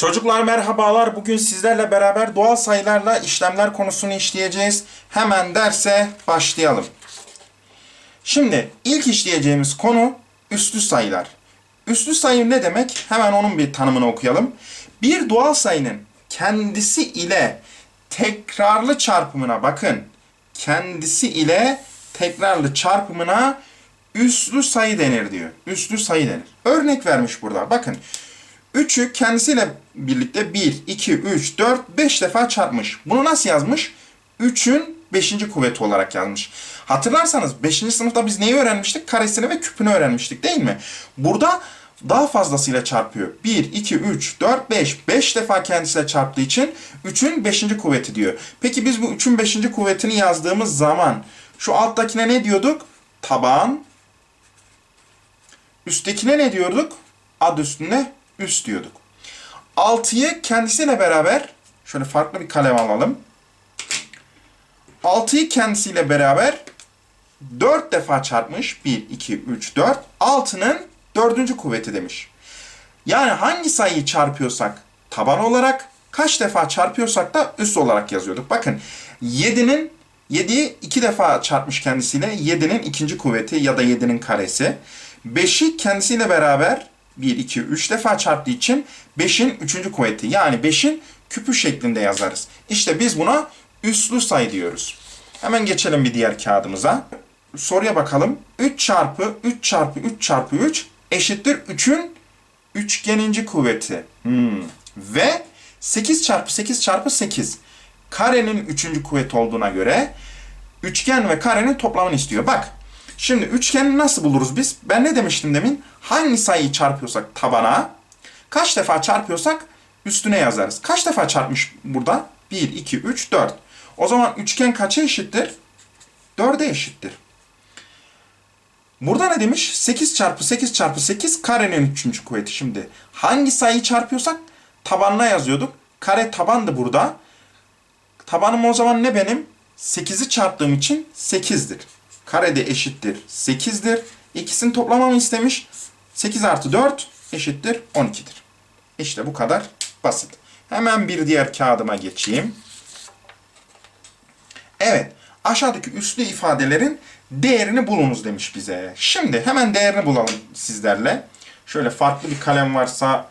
Çocuklar merhabalar. Bugün sizlerle beraber doğal sayılarla işlemler konusunu işleyeceğiz. Hemen derse başlayalım. Şimdi ilk işleyeceğimiz konu üslü sayılar. Üslü sayı ne demek? Hemen onun bir tanımını okuyalım. Bir doğal sayının kendisi ile tekrarlı çarpımına bakın. Kendisi ile tekrarlı çarpımına üslü sayı denir diyor. Üslü sayı denir. Örnek vermiş burada. Bakın 3'ü kendisiyle birlikte 1, 2, 3, 4, 5 defa çarpmış. Bunu nasıl yazmış? 3'ün 5. kuvveti olarak yazmış. Hatırlarsanız 5. sınıfta biz neyi öğrenmiştik? Karesini ve küpünü öğrenmiştik değil mi? Burada daha fazlasıyla çarpıyor. 1, 2, 3, 4, 5. 5 defa kendisiyle çarptığı için 3'ün 5. kuvveti diyor. Peki biz bu 3'ün 5. kuvvetini yazdığımız zaman şu alttakine ne diyorduk? Taban. Üsttekine ne diyorduk? Ad üstünde üst diyorduk. 6'yı kendisiyle beraber şöyle farklı bir kalem alalım. 6'yı kendisiyle beraber 4 defa çarpmış. 1, 2, 3, 4. 6'nın 4. kuvveti demiş. Yani hangi sayıyı çarpıyorsak taban olarak, kaç defa çarpıyorsak da üst olarak yazıyorduk. Bakın 7'nin 7'yi 2 defa çarpmış kendisiyle 7'nin ikinci kuvveti ya da 7'nin karesi. 5'i kendisiyle beraber 1, 2, 3 defa çarptığı için 5'in 3. kuvveti yani 5'in küpü şeklinde yazarız. İşte biz buna üslü sayı diyoruz. Hemen geçelim bir diğer kağıdımıza. Soruya bakalım. 3 çarpı 3 çarpı 3 çarpı 3 eşittir 3'ün üçgeninci kuvveti. Hmm. Ve 8 çarpı 8 çarpı 8. Karenin 3. kuvveti olduğuna göre üçgen ve karenin toplamını istiyor. Bak Şimdi üçgeni nasıl buluruz biz? Ben ne demiştim demin? Hangi sayıyı çarpıyorsak tabana, kaç defa çarpıyorsak üstüne yazarız. Kaç defa çarpmış burada? 1, 2, 3, 4. O zaman üçgen kaça eşittir? 4'e eşittir. Burada ne demiş? 8 çarpı 8 çarpı 8 karenin 3. kuvveti. Şimdi hangi sayıyı çarpıyorsak tabanına yazıyorduk. Kare tabandı burada. Tabanım o zaman ne benim? 8'i çarptığım için 8'dir karede eşittir 8'dir. İkisini toplamamı istemiş. 8 artı 4 eşittir 12'dir. İşte bu kadar basit. Hemen bir diğer kağıdıma geçeyim. Evet. Aşağıdaki üslü ifadelerin değerini bulunuz demiş bize. Şimdi hemen değerini bulalım sizlerle. Şöyle farklı bir kalem varsa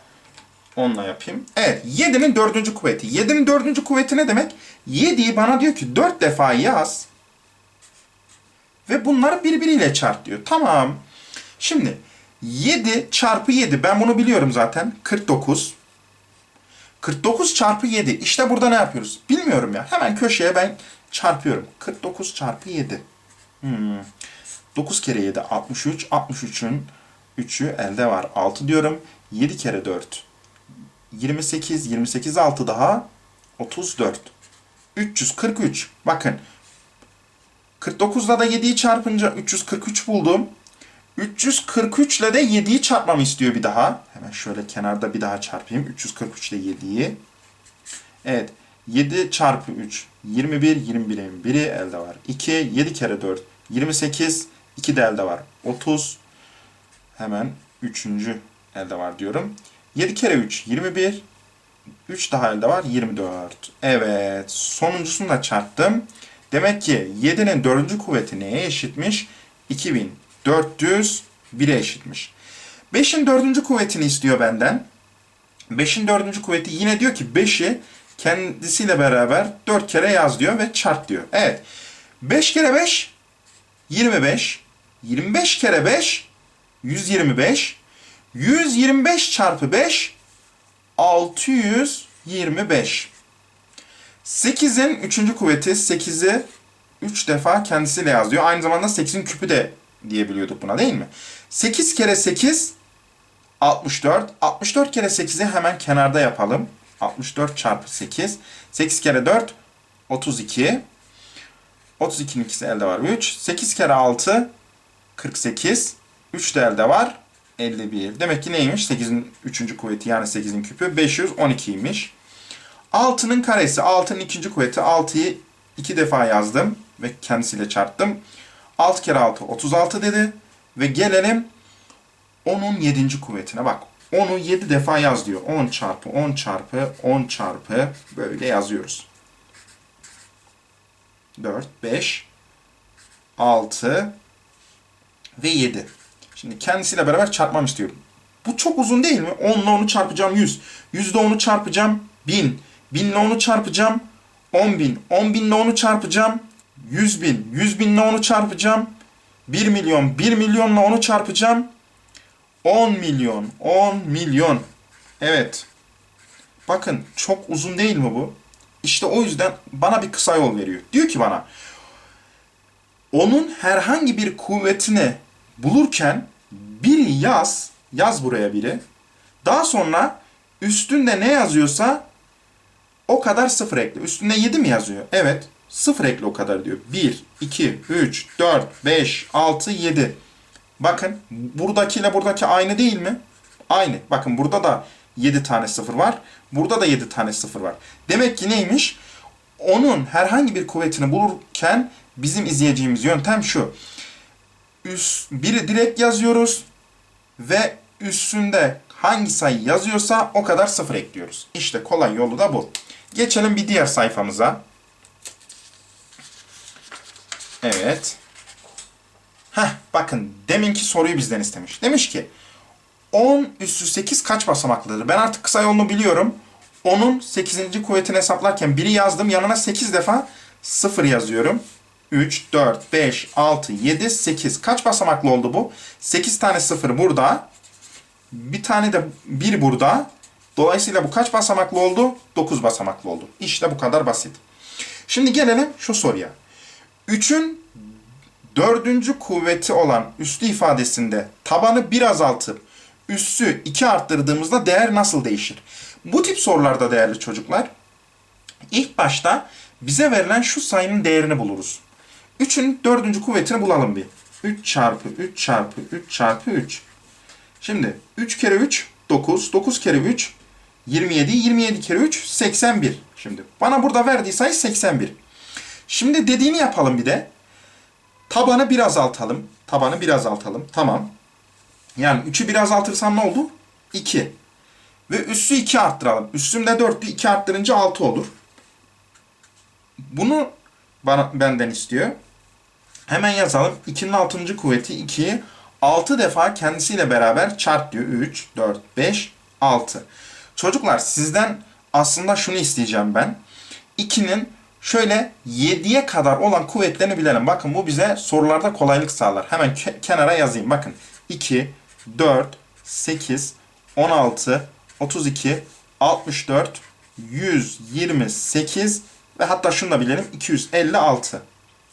onunla yapayım. Evet. 7'nin 4. kuvveti. 7'nin 4. kuvveti ne demek? 7'yi bana diyor ki 4 defa yaz. Ve bunları birbiriyle çarp diyor. Tamam. Şimdi 7 çarpı 7 ben bunu biliyorum zaten. 49. 49 çarpı 7. İşte burada ne yapıyoruz? Bilmiyorum ya. Hemen köşeye ben çarpıyorum. 49 çarpı 7. Hmm. 9 kere 7 63. 63'ün 3'ü elde var. 6 diyorum. 7 kere 4. 28. 28 6 daha. 34. 343. Bakın 49'la da 7'yi çarpınca 343 buldum. 343 ile de 7'yi çarpmamı istiyor bir daha. Hemen şöyle kenarda bir daha çarpayım. 343 ile 7'yi. Evet. 7 çarpı 3. 21. 21'in biri elde var. 2. 7 kere 4. 28. 2 de elde var. 30. Hemen 3. elde var diyorum. 7 kere 3. 21. 3 daha elde var. 24. Evet. Sonuncusunu da çarptım. Demek ki 7'nin 4. kuvveti neye eşitmiş? 2401'e eşitmiş. 5'in 4. kuvvetini istiyor benden. 5'in 4. kuvveti yine diyor ki 5'i kendisiyle beraber 4 kere yaz diyor ve çarp diyor. Evet. 5 kere 5 25. 25 kere 5 125. 125 çarpı 5 625. 8'in 3. kuvveti 8'i 3 defa kendisiyle yazıyor. Aynı zamanda 8'in küpü de diyebiliyorduk buna değil mi? 8 kere 8 64. 64 kere 8'i hemen kenarda yapalım. 64 çarpı 8. 8 kere 4 32. 32'nin ikisi elde var 3. 8 kere 6 48. 3 de elde var 51. Demek ki neymiş? 8'in 3. kuvveti yani 8'in küpü 512'ymiş. 6'nın karesi. 6'nın ikinci kuvveti. 6'yı 2 defa yazdım ve kendisiyle çarptım. 6 kere 6 36 dedi. Ve gelelim onun 7. kuvvetine. Bak 10'u 7 defa yaz diyor. 10 çarpı 10 çarpı 10 çarpı böyle yazıyoruz. 4, 5, 6 ve 7. Şimdi kendisiyle beraber çarpmam istiyorum. Bu çok uzun değil mi? 10 ile 10'u çarpacağım 100. 100 ile 10'u çarpacağım 1000. 1000 ile 10'u çarpacağım 10 bin. 10 bin ile 10'u çarpacağım 100 bin. 100 bin ile 10'u çarpacağım 1 milyon. 1 milyon ile 10'u çarpacağım 10 milyon. 10 milyon. Evet. Bakın çok uzun değil mi bu? İşte o yüzden bana bir kısa yol veriyor. Diyor ki bana onun herhangi bir kuvvetini bulurken biri yaz, yaz buraya biri. Daha sonra üstünde ne yazıyorsa o kadar sıfır ekle. Üstünde 7 mi yazıyor? Evet. Sıfır ekle o kadar diyor. 1, 2, 3, 4, 5, 6, 7. Bakın buradakiyle buradaki aynı değil mi? Aynı. Bakın burada da 7 tane sıfır var. Burada da 7 tane sıfır var. Demek ki neymiş? Onun herhangi bir kuvvetini bulurken bizim izleyeceğimiz yöntem şu. Üst, biri direkt yazıyoruz ve üstünde hangi sayı yazıyorsa o kadar sıfır ekliyoruz. İşte kolay yolu da bu. Geçelim bir diğer sayfamıza. Evet. Heh, bakın deminki soruyu bizden istemiş. Demiş ki 10 üssü 8 kaç basamaklıdır? Ben artık kısa yolunu biliyorum. 10'un 8. kuvvetini hesaplarken biri yazdım. Yanına 8 defa 0 yazıyorum. 3, 4, 5, 6, 7, 8. Kaç basamaklı oldu bu? 8 tane 0 burada. Bir tane de 1 burada. Dolayısıyla bu kaç basamaklı oldu? 9 basamaklı oldu. İşte bu kadar basit. Şimdi gelelim şu soruya. 3'ün dördüncü kuvveti olan üslü ifadesinde tabanı bir azaltıp üssü 2 arttırdığımızda değer nasıl değişir? Bu tip sorularda değerli çocuklar ilk başta bize verilen şu sayının değerini buluruz. 3'ün dördüncü kuvvetini bulalım bir. 3 çarpı 3 çarpı 3 çarpı 3. Şimdi 3 kere 3 9. 9 kere 3 27. 27 kere 3 81. Şimdi bana burada verdiği sayı 81. Şimdi dediğini yapalım bir de. Tabanı bir azaltalım. Tabanı bir azaltalım. Tamam. Yani 3'ü bir azaltırsam ne oldu? 2. Ve üssü 2 arttıralım. Üssümde 4'tü. 2 arttırınca 6 olur. Bunu bana benden istiyor. Hemen yazalım. 2'nin 6. kuvveti 2'yi 6 defa kendisiyle beraber çarp diyor. 3, 4, 5, 6. Çocuklar sizden aslında şunu isteyeceğim ben. 2'nin şöyle 7'ye kadar olan kuvvetlerini bilelim. Bakın bu bize sorularda kolaylık sağlar. Hemen ke- kenara yazayım. Bakın 2, 4, 8, 16, 32, 64, 128 ve hatta şunu da bilelim 256.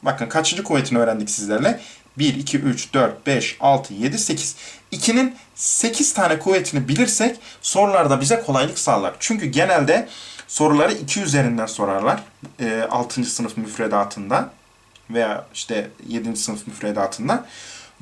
Bakın kaçıncı kuvvetini öğrendik sizlerle? 1, 2, 3, 4, 5, 6, 7, 8. 2'nin 8 tane kuvvetini bilirsek sorularda bize kolaylık sağlar. Çünkü genelde soruları 2 üzerinden sorarlar. E, 6. sınıf müfredatında veya işte 7. sınıf müfredatında.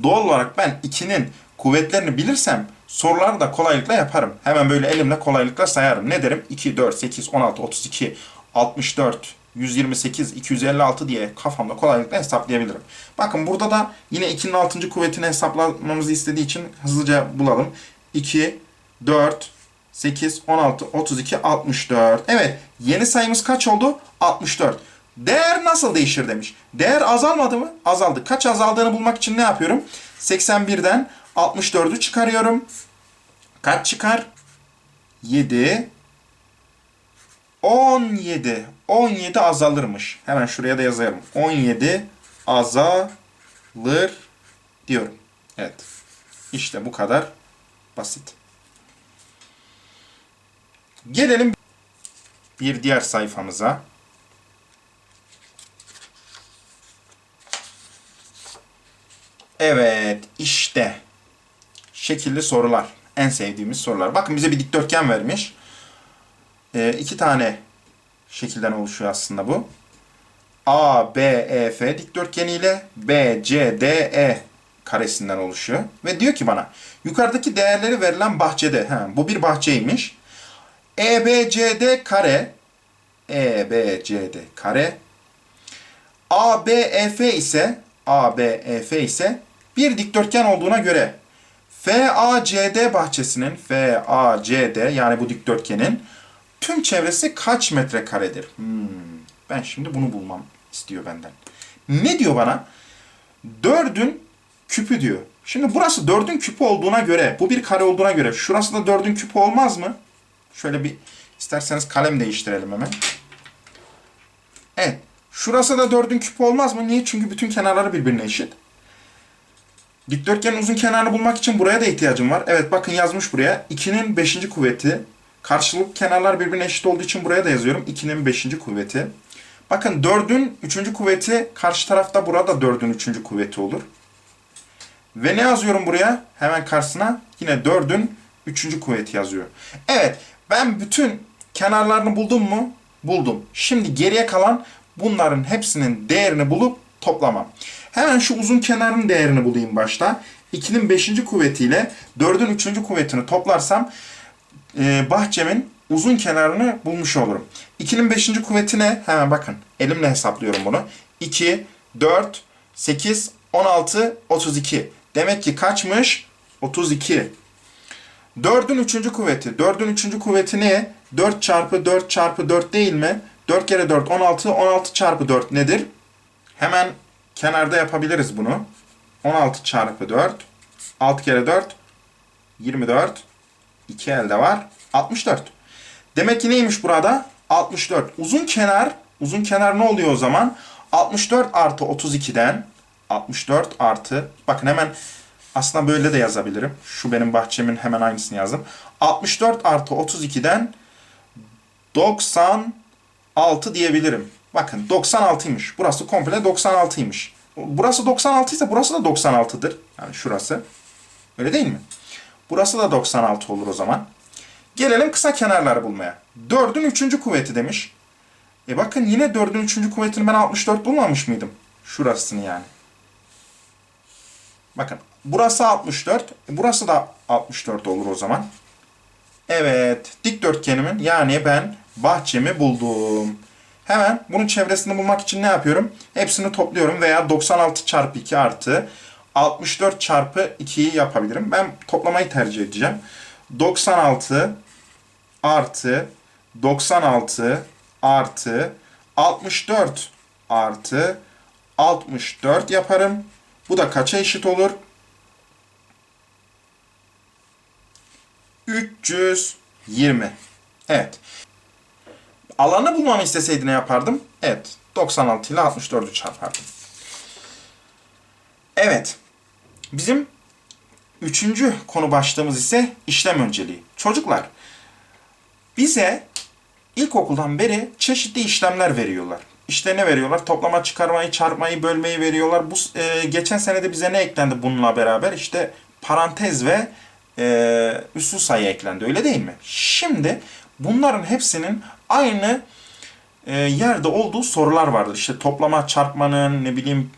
Doğal olarak ben 2'nin kuvvetlerini bilirsem soruları da kolaylıkla yaparım. Hemen böyle elimle kolaylıkla sayarım. Ne derim? 2, 4, 8, 16, 32, 64, 128, 256 diye kafamda kolaylıkla hesaplayabilirim. Bakın burada da yine 2'nin 6. kuvvetini hesaplamamızı istediği için hızlıca bulalım. 2, 4, 8, 16, 32, 64. Evet yeni sayımız kaç oldu? 64. Değer nasıl değişir demiş. Değer azalmadı mı? Azaldı. Kaç azaldığını bulmak için ne yapıyorum? 81'den 64'ü çıkarıyorum. Kaç çıkar? 7. 17. 17 azalırmış. Hemen şuraya da yazarım. 17 azalır diyorum. Evet. İşte bu kadar basit. Gelelim bir diğer sayfamıza. Evet, işte şekilli sorular. En sevdiğimiz sorular. Bakın bize bir dikdörtgen vermiş. Ee, iki tane şekilden oluşuyor aslında bu. A, B, E, F dikdörtgeniyle B, C, D, E karesinden oluşuyor. Ve diyor ki bana yukarıdaki değerleri verilen bahçede, he, bu bir bahçeymiş. E, B, C, D kare, E, B, C, D kare, A, B, E, F ise A, B, E, F ise bir dikdörtgen olduğuna göre FACD bahçesinin FACD yani bu dikdörtgenin tüm çevresi kaç metrekaredir? Hmm, ben şimdi bunu bulmam istiyor benden. Ne diyor bana? Dördün küpü diyor. Şimdi burası dördün küpü olduğuna göre, bu bir kare olduğuna göre şurası da dördün küpü olmaz mı? Şöyle bir isterseniz kalem değiştirelim hemen. Evet. Şurası da dördün küpü olmaz mı? Niye? Çünkü bütün kenarları birbirine eşit. Dikdörtgenin uzun kenarını bulmak için buraya da ihtiyacım var. Evet bakın yazmış buraya. 2'nin 5. kuvveti. Karşılıklı kenarlar birbirine eşit olduğu için buraya da yazıyorum. 2'nin 5. kuvveti. Bakın 4'ün 3. kuvveti karşı tarafta burada 4'ün 3. kuvveti olur. Ve ne yazıyorum buraya? Hemen karşısına yine 4'ün 3. kuvveti yazıyor. Evet ben bütün kenarlarını buldum mu? Buldum. Şimdi geriye kalan bunların hepsinin değerini bulup toplamam. Hemen şu uzun kenarın değerini bulayım başta. 2'nin 5. kuvvetiyle 4'ün 3. kuvvetini toplarsam e, bahçemin uzun kenarını bulmuş olurum. 2'nin 5. kuvveti ne? Hemen bakın. Elimle hesaplıyorum bunu. 2, 4, 8, 16, 32. Demek ki kaçmış? 32. 4'ün 3. kuvveti. 4'ün 3. kuvveti ne? 4 çarpı 4 çarpı 4 değil mi? 4 kere 4 16. 16 çarpı 4 nedir? Hemen kenarda yapabiliriz bunu. 16 çarpı 4. 6 kere 4. 24. 2 elde var. 64. Demek ki neymiş burada? 64. Uzun kenar, uzun kenar ne oluyor o zaman? 64 artı 32'den 64 artı, bakın hemen aslında böyle de yazabilirim. Şu benim bahçemin hemen aynısını yazdım. 64 artı 32'den 96 diyebilirim. Bakın 96'ymış. Burası komple 96'ymış. Burası 96 ise burası da 96'dır. Yani şurası. Öyle değil mi? Burası da 96 olur o zaman. Gelelim kısa kenarları bulmaya. 4'ün 3. kuvveti demiş. E bakın yine 4'ün 3. kuvvetini ben 64 bulmamış mıydım? Şurasını yani. Bakın burası 64. e Burası da 64 olur o zaman. Evet. Dikdörtgenimin yani ben bahçemi buldum. Hemen bunun çevresini bulmak için ne yapıyorum? Hepsini topluyorum veya 96 çarpı 2 artı 64 çarpı 2'yi yapabilirim. Ben toplamayı tercih edeceğim. 96 artı 96 artı 64 artı 64 yaparım. Bu da kaça eşit olur? 320. Evet. Alanı bulmamı isteseydi ne yapardım? Evet. 96 ile 64'ü çarpardım. Evet. Bizim üçüncü konu başlığımız ise işlem önceliği. Çocuklar, bize ilkokuldan beri çeşitli işlemler veriyorlar. İşte ne veriyorlar? Toplama, çıkarmayı, çarpmayı, bölmeyi veriyorlar. Bu e, geçen senede bize ne eklendi bununla beraber? İşte parantez ve e, üslü sayı eklendi. Öyle değil mi? Şimdi bunların hepsinin aynı e, yerde olduğu sorular vardır. İşte toplama, çarpmanın, ne bileyim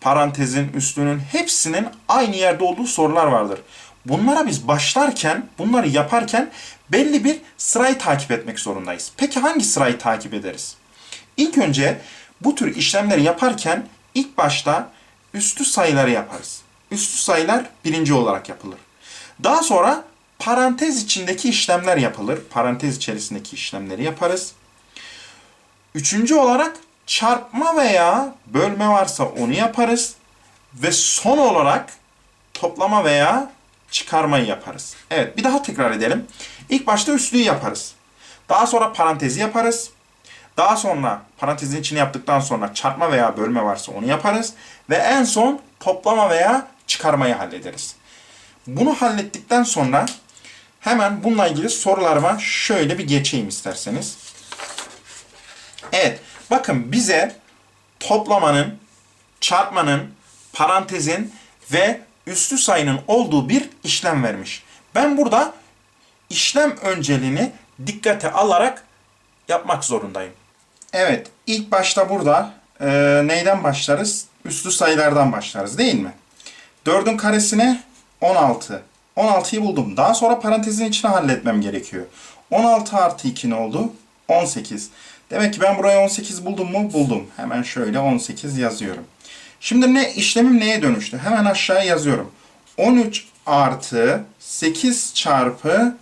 parantezin, üslünün hepsinin aynı yerde olduğu sorular vardır. Bunlara biz başlarken, bunları yaparken belli bir sırayı takip etmek zorundayız. Peki hangi sırayı takip ederiz? İlk önce bu tür işlemleri yaparken ilk başta üstü sayıları yaparız. Üstü sayılar birinci olarak yapılır. Daha sonra parantez içindeki işlemler yapılır. Parantez içerisindeki işlemleri yaparız. Üçüncü olarak çarpma veya bölme varsa onu yaparız. Ve son olarak toplama veya çıkarmayı yaparız. Evet bir daha tekrar edelim. İlk başta üstlüğü yaparız. Daha sonra parantezi yaparız. Daha sonra parantezin içine yaptıktan sonra çarpma veya bölme varsa onu yaparız. Ve en son toplama veya çıkarmayı hallederiz. Bunu hallettikten sonra hemen bununla ilgili sorularıma şöyle bir geçeyim isterseniz. Evet, bakın bize toplamanın, çarpmanın, parantezin ve üslü sayının olduğu bir işlem vermiş. Ben burada işlem önceliğini dikkate alarak yapmak zorundayım. Evet, ilk başta burada e, neyden başlarız? Üslü sayılardan başlarız değil mi? 4'ün karesine 16. 16'yı buldum. Daha sonra parantezin içine halletmem gerekiyor. 16 artı 2 ne oldu? 18. Demek ki ben buraya 18 buldum mu? Buldum. Hemen şöyle 18 yazıyorum. Şimdi ne işlemim neye dönüştü? Hemen aşağıya yazıyorum. 13 artı 8 çarpı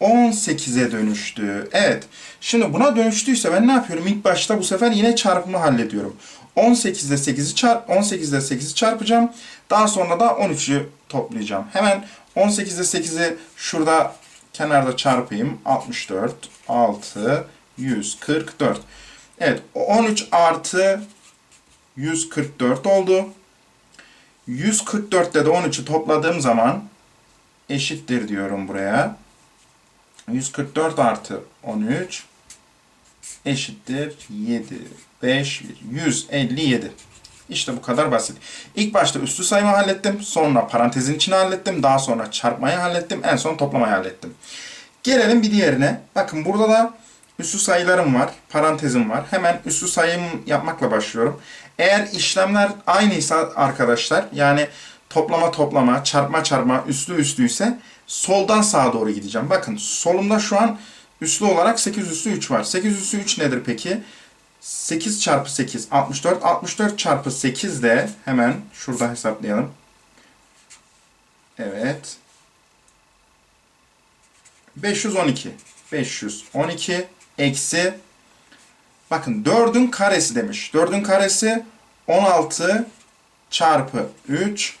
18'e dönüştü. Evet. Şimdi buna dönüştüyse ben ne yapıyorum? İlk başta bu sefer yine çarpımı hallediyorum. 18 ile 8'i çarp 18 ile 8'i çarpacağım. Daha sonra da 13'ü toplayacağım. Hemen 18 ile 8'i şurada kenarda çarpayım. 64 6 144. Evet 13 artı 144 oldu. 144'te de 13'ü topladığım zaman eşittir diyorum buraya. 144 artı 13 eşittir 7, 5, 157. İşte bu kadar basit. İlk başta üstü sayımı hallettim. Sonra parantezin içine hallettim. Daha sonra çarpmayı hallettim. En son toplamayı hallettim. Gelelim bir diğerine. Bakın burada da üstü sayılarım var. Parantezim var. Hemen üstü sayım yapmakla başlıyorum. Eğer işlemler aynıysa arkadaşlar yani toplama toplama, çarpma çarpma, üslü üslüyse soldan sağa doğru gideceğim. Bakın solumda şu an üslü olarak 8 üslü 3 var. 8 üslü 3 nedir peki? 8 çarpı 8 64. 64 çarpı 8 de hemen şurada hesaplayalım. Evet. 512. 512 eksi bakın 4'ün karesi demiş. 4'ün karesi 16 çarpı 3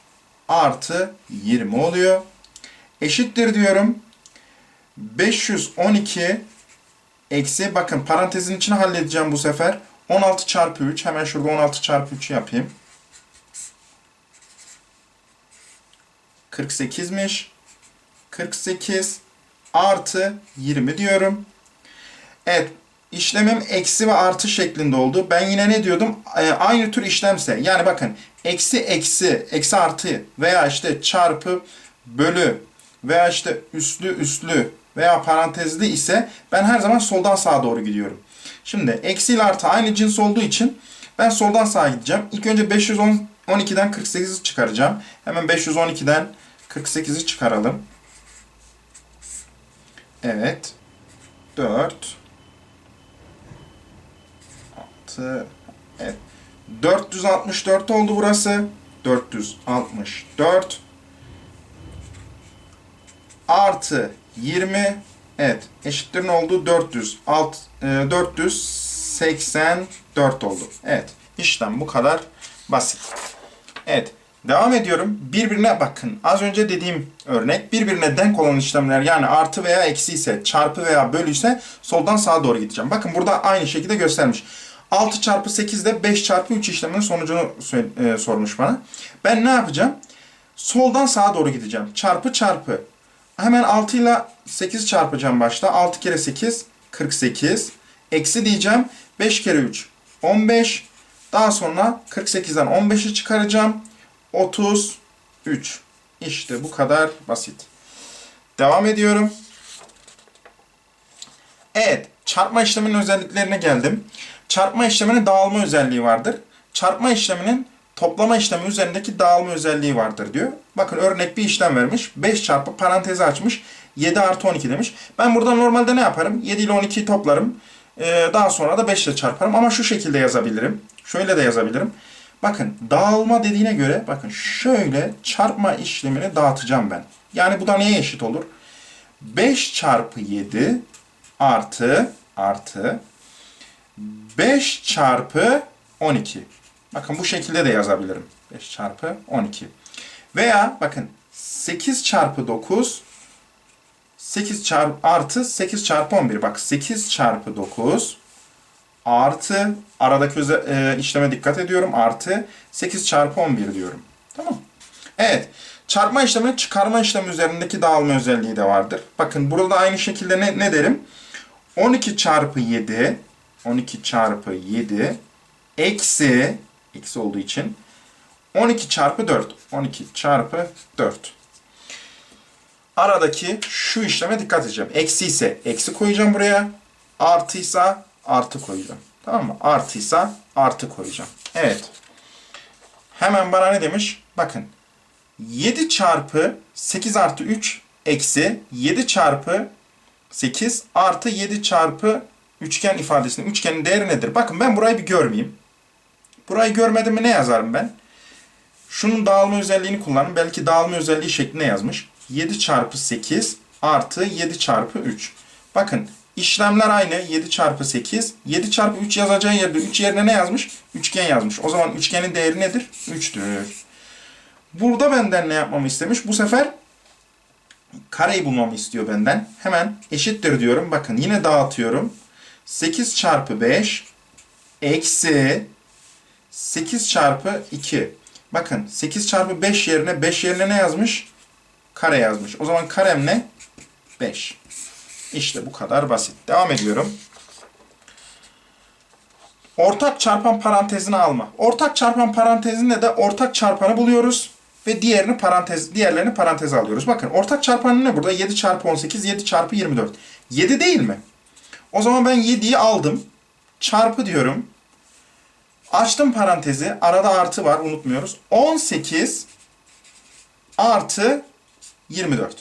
artı 20 oluyor. Eşittir diyorum. 512 eksi bakın parantezin içine halledeceğim bu sefer. 16 çarpı 3 hemen şurada 16 çarpı 3'ü yapayım. 48'miş. 48 artı 20 diyorum. Evet işlemim eksi ve artı şeklinde oldu. Ben yine ne diyordum? Ee, aynı tür işlemse yani bakın eksi eksi eksi artı veya işte çarpı bölü veya işte üslü üslü veya parantezli ise ben her zaman soldan sağa doğru gidiyorum. Şimdi eksi ile artı aynı cins olduğu için ben soldan sağa gideceğim. İlk önce 512'den 48'i çıkaracağım. Hemen 512'den 48'i çıkaralım. Evet. 4 6 Evet. 464 oldu burası. 464 artı 20 evet eşittir ne oldu? 400 alt, e, 484 oldu. Evet işlem bu kadar basit. Evet devam ediyorum. Birbirine bakın. Az önce dediğim örnek birbirine denk olan işlemler yani artı veya eksi ise çarpı veya bölü ise soldan sağa doğru gideceğim. Bakın burada aynı şekilde göstermiş. 6 çarpı 8 de 5 çarpı 3 işleminin sonucunu e, sormuş bana. Ben ne yapacağım? Soldan sağa doğru gideceğim. Çarpı çarpı. Hemen 6 ile 8 çarpacağım başta. 6 kere 8 48. Eksi diyeceğim. 5 kere 3 15. Daha sonra 48'den 15'i çıkaracağım. 33. İşte bu kadar basit. Devam ediyorum. Evet. Çarpma işleminin özelliklerine geldim. Çarpma işleminin dağılma özelliği vardır. Çarpma işleminin toplama işlemi üzerindeki dağılma özelliği vardır diyor. Bakın örnek bir işlem vermiş. 5 çarpı parantezi açmış. 7 artı 12 demiş. Ben burada normalde ne yaparım? 7 ile 12'yi toplarım. Ee, daha sonra da 5 ile çarparım. Ama şu şekilde yazabilirim. Şöyle de yazabilirim. Bakın dağılma dediğine göre bakın şöyle çarpma işlemini dağıtacağım ben. Yani bu da neye eşit olur? 5 çarpı 7 artı artı 5 çarpı 12. Bakın bu şekilde de yazabilirim. 5 çarpı 12. Veya bakın 8 çarpı 9 8 çarpı artı 8 çarpı 11. Bak 8 çarpı 9 artı aradaki e, işleme dikkat ediyorum. Artı 8 çarpı 11 diyorum. Tamam Evet. Çarpma işlemi çıkarma işlemi üzerindeki dağılma özelliği de vardır. Bakın burada aynı şekilde ne, ne derim? 12 çarpı 7 12 çarpı 7 eksi eksi olduğu için 12 çarpı 4. 12 çarpı 4. Aradaki şu işleme dikkat edeceğim. Eksi ise eksi koyacağım buraya. Artıysa artı koyacağım. Tamam mı? Artıysa artı koyacağım. Evet. Hemen bana ne demiş? Bakın. 7 çarpı 8 artı 3 eksi 7 çarpı 8 artı 7 çarpı üçgen ifadesinin üçgenin değeri nedir? Bakın ben burayı bir görmeyeyim. Burayı görmedim mi ne yazarım ben? Şunun dağılma özelliğini kullanın. Belki dağılma özelliği şeklinde yazmış. 7 çarpı 8 artı 7 çarpı 3. Bakın işlemler aynı. 7 çarpı 8. 7 çarpı 3 yazacağı yerde 3 yerine ne yazmış? Üçgen yazmış. O zaman üçgenin değeri nedir? 3'tür. Burada benden ne yapmamı istemiş? Bu sefer kareyi bulmamı istiyor benden. Hemen eşittir diyorum. Bakın yine dağıtıyorum. 8 çarpı 5 eksi 8 çarpı 2. Bakın 8 çarpı 5 yerine 5 yerine ne yazmış? Kare yazmış. O zaman karem ne? 5. İşte bu kadar basit. Devam ediyorum. Ortak çarpan parantezini alma. Ortak çarpan parantezinde de ortak çarpanı buluyoruz ve diğerini parantez diğerlerini paranteze alıyoruz. Bakın ortak çarpanı ne burada? 7 çarpı 18, 7 çarpı 24. 7 değil mi? O zaman ben 7'yi aldım. Çarpı diyorum. Açtım parantezi. Arada artı var unutmuyoruz. 18 artı 24.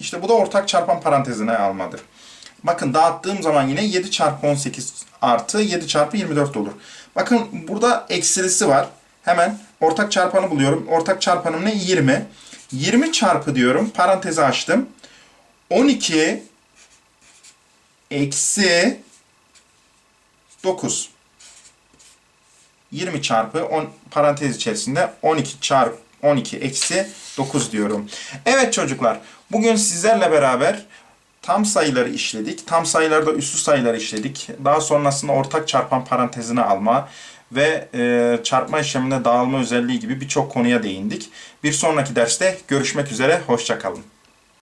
İşte bu da ortak çarpan parantezine almadır. Bakın dağıttığım zaman yine 7 çarpı 18 artı 7 çarpı 24 olur. Bakın burada eksilisi var. Hemen ortak çarpanı buluyorum. Ortak çarpanım ne? 20. 20 çarpı diyorum. Parantezi açtım. 12 eksi 9. 20 çarpı 10 parantez içerisinde 12 çarpı 12 eksi 9 diyorum. Evet çocuklar bugün sizlerle beraber tam sayıları işledik. Tam sayılarda üslü sayıları işledik. Daha sonrasında ortak çarpan parantezini alma ve e, çarpma işleminde dağılma özelliği gibi birçok konuya değindik. Bir sonraki derste görüşmek üzere. Hoşçakalın.